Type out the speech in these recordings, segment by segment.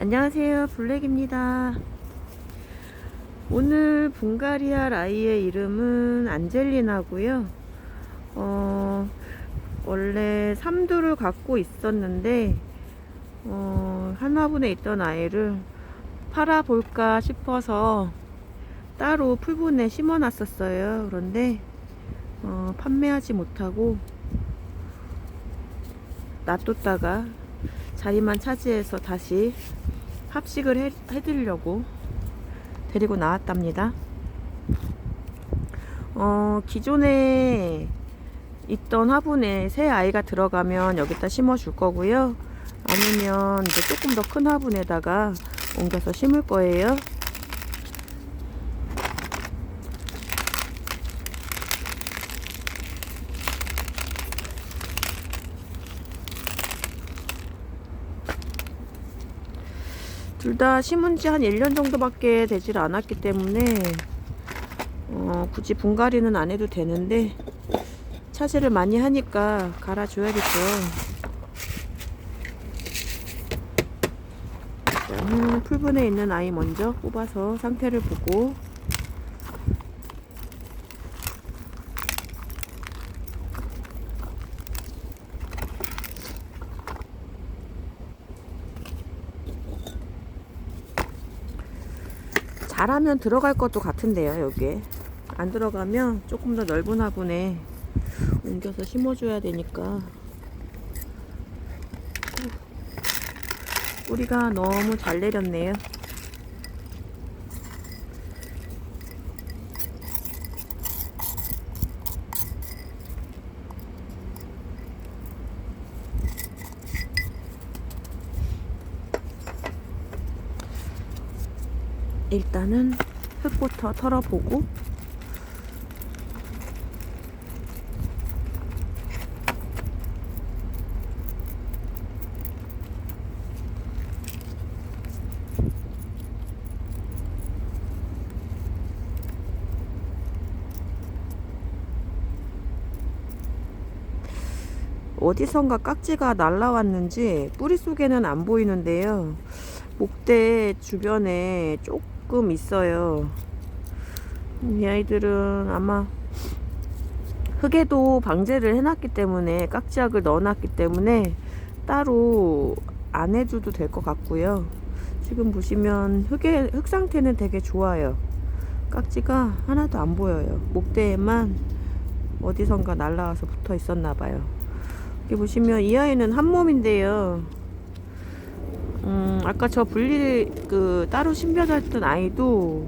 안녕하세요. 블랙입니다. 오늘 분가리아 라이의 이름은 안젤리나고요. 어, 원래 삼두를 갖고 있었는데 어, 한 화분에 있던 아이를 팔아볼까 싶어서 따로 풀분에 심어 놨었어요. 그런데 어, 판매하지 못하고 놔뒀다가 자리만 차지해서 다시 합식을 해, 해드리려고 데리고 나왔답니다. 어, 기존에 있던 화분에 새 아이가 들어가면 여기다 심어 줄 거고요. 아니면 이제 조금 더 큰 화분에다가 옮겨서 심을 거예요. 둘 다 심은 지 한 1년 정도밖에 되질 않았기 때문에 어, 굳이 분갈이는 안 해도 되는데 차지를 많이 하니까 갈아줘야겠죠. 풀분에 있는 아이 먼저 뽑아서 상태를 보고 잘하면 들어갈 것도 같은데요 여기에. 안 들어가면 조금 더 넓은 화분에 옮겨서 심어줘야 되니까. 뿌리가 너무 잘 내렸네요 일단은 흙부터 털어보고 어디선가 깍지가 날라왔는지 뿌리 속에는 안 보이는데요. 목대 주변에 조금 있어요. 이 아이들은 아마 흙에도 방제를 해놨기 때문에 깍지약을 넣어놨기 때문에 따로 안 해줘도 될 것 같고요. 지금 보시면 흙의 흙 상태는 되게 좋아요. 깍지가 하나도 안 보여요. 목대에만 어디선가 날라와서 붙어 있었나 봐요. 여기 보시면 이 아이는 한 몸인데요. 음, 아까 저 분리 그 따로 신별했던 아이도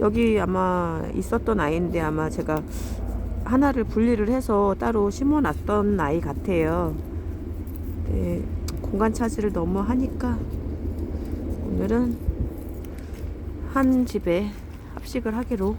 여기 아마 있었던 아이인데 아마 제가 하나를 분리를 해서 따로 심어놨던 아이 같아요. 네, 공간 차지를 너무 하니까 오늘은 한 집에 합식을 하기로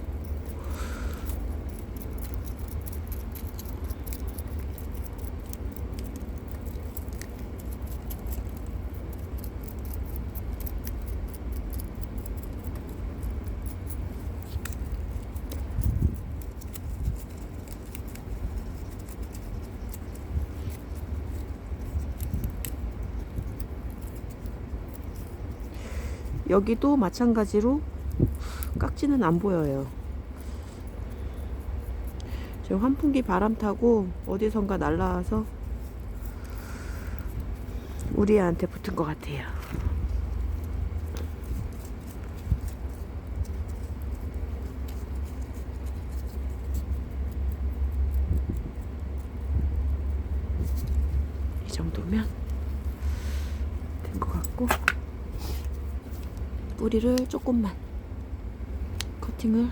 여기도 마찬가지로 깍지는 안 보여요. 지금 환풍기 바람 타고 어디선가 날라와서 우리 애한테 붙은 것 같아요. 이 정도면 된 것 같고 뿌리를 조금만. 커팅을.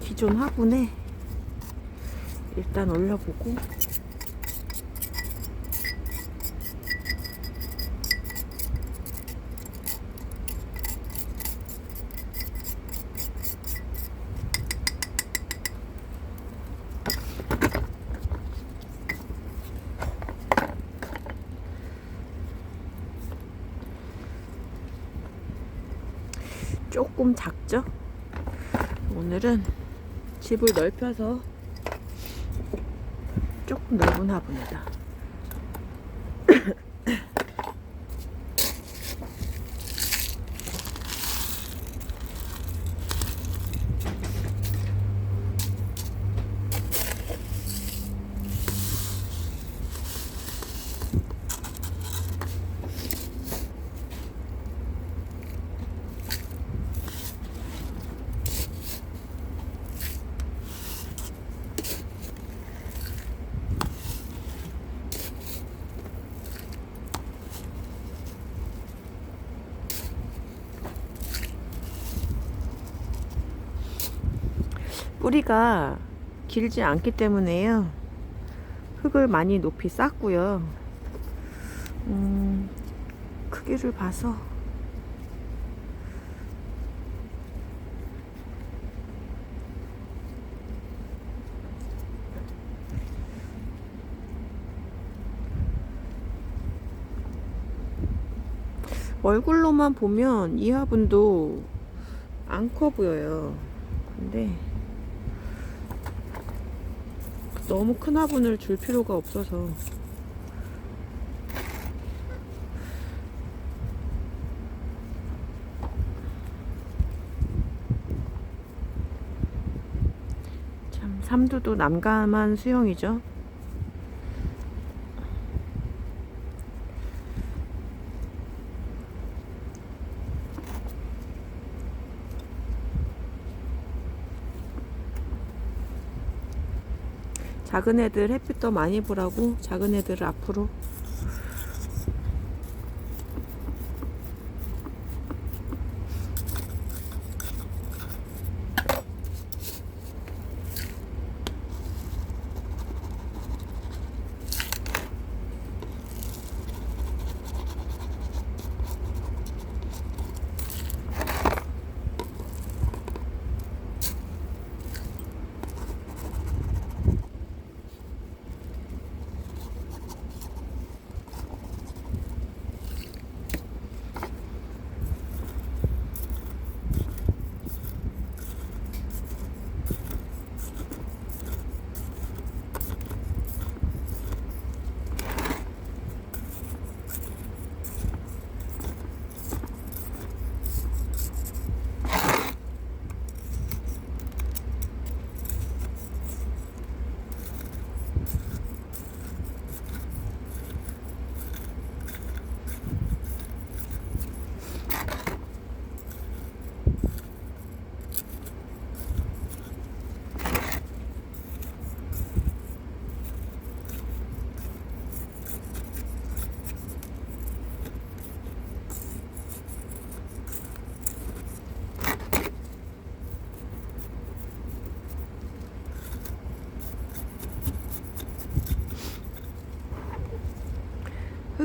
기존 화분에 일단 올려보고 조금 작죠? 오늘은 집을 넓혀서 조금 넓은 화분이다. 뿌리가 길지 않기 때문에요. 흙을 많이 높이 쌓고요. 음, 크기를 봐서 얼굴로만 보면 이 화분도 안 커 보여요. 근데 너무 큰 화분을 줄 필요가 없어서 참 삼두도 남감한 수영이죠. 작은 애들 햇빛 더 많이 보라고 작은 애들을 앞으로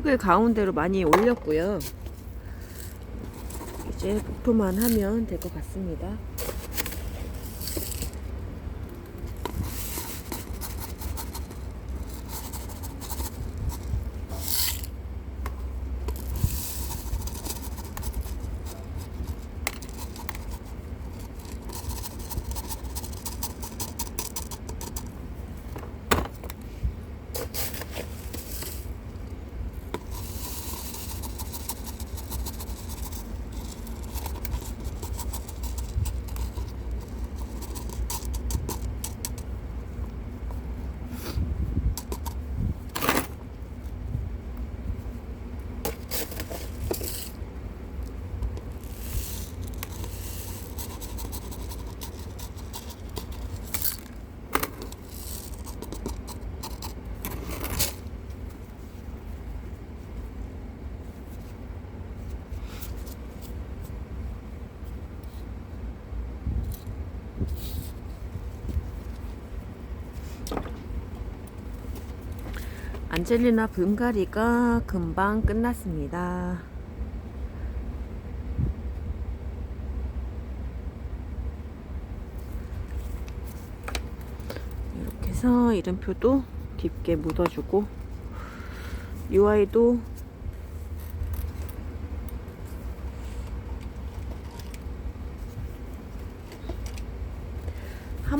흙을 가운데로 많이 올렸고요. 이제 복토만 하면 될 것 같습니다. 안젤리나 분갈이가 금방 끝났습니다. 이렇게 해서 이름표도 깊게 묻어주고 이 아이도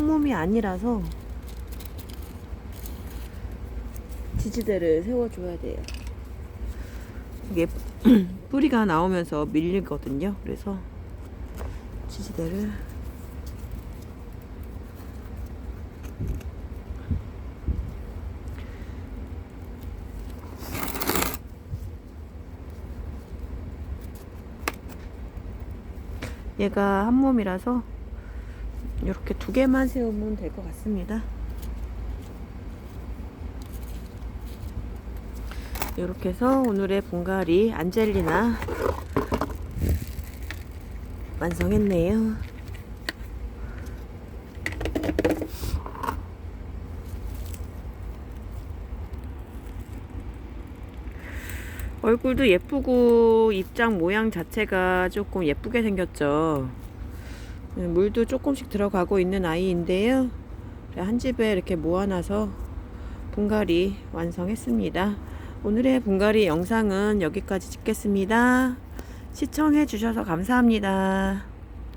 한 몸이 아니라서 지지대를 세워줘야 돼요. 이게 뿌리가 나오면서 밀리거든요. 그래서 지지대를 얘가 한 몸이라서 이렇게 두 개만 세우면 될 것 같습니다. 이렇게 해서 오늘의 분갈이 안젤리나 완성했네요. 얼굴도 예쁘고 입장 모양 자체가 조금 예쁘게 생겼죠. 네, 물도 조금씩 들어가고 있는 아이인데요. 한 집에 이렇게 모아놔서 분갈이 완성했습니다. 오늘의 분갈이 영상은 여기까지 찍겠습니다. 시청해 주셔서 감사합니다.